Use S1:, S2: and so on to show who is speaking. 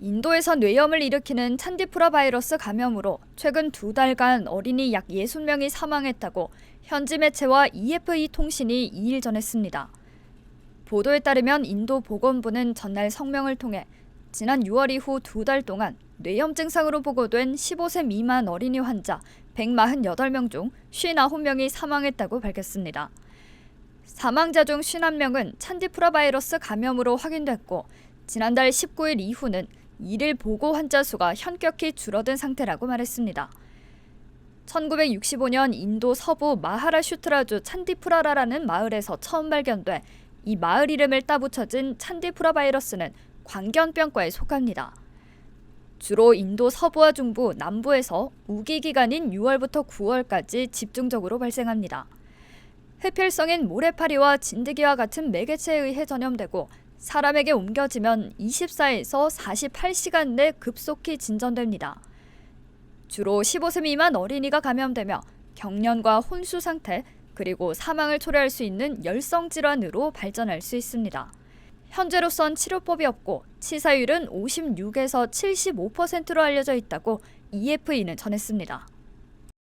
S1: 인도에서 뇌염을 일으키는 찬디프라 바이러스 감염으로 최근 두 달간 어린이 약 60명이 사망했다고 현지 매체와 EFE 통신이 2일 전했습니다. 보도에 따르면 인도 보건부는 전날 성명을 통해 지난 6월 이후 두 달 동안 뇌염 증상으로 보고된 15세 미만 어린이 환자 148명 중 59명이 사망했다고 밝혔습니다. 사망자 중 51명은 찬디프라 바이러스 감염으로 확인됐고 지난달 19일 이후는 일일 보고 환자 수가 현격히 줄어든 상태라고 말했습니다. 1965년 인도 서부 마하라슈트라주 찬디프라라라는 마을에서 처음 발견돼 이 마을 이름을 따붙여진 찬디프라 바이러스는 광견병과에 속합니다. 주로 인도 서부와 중부, 남부에서 우기 기간인 6월부터 9월까지 집중적으로 발생합니다. 흡혈성인 모래파리와 진드기와 같은 매개체에 의해 전염되고 사람에게 옮겨지면 24에서 48시간 내 급속히 진전됩니다. 주로 15세 미만 어린이가 감염되며 경련과 혼수 상태 그리고 사망을 초래할 수 있는 열성 질환으로 발전할 수 있습니다. 현재로선 치료법이 없고 치사율은 56에서 75%로 알려져 있다고 EFE는 전했습니다.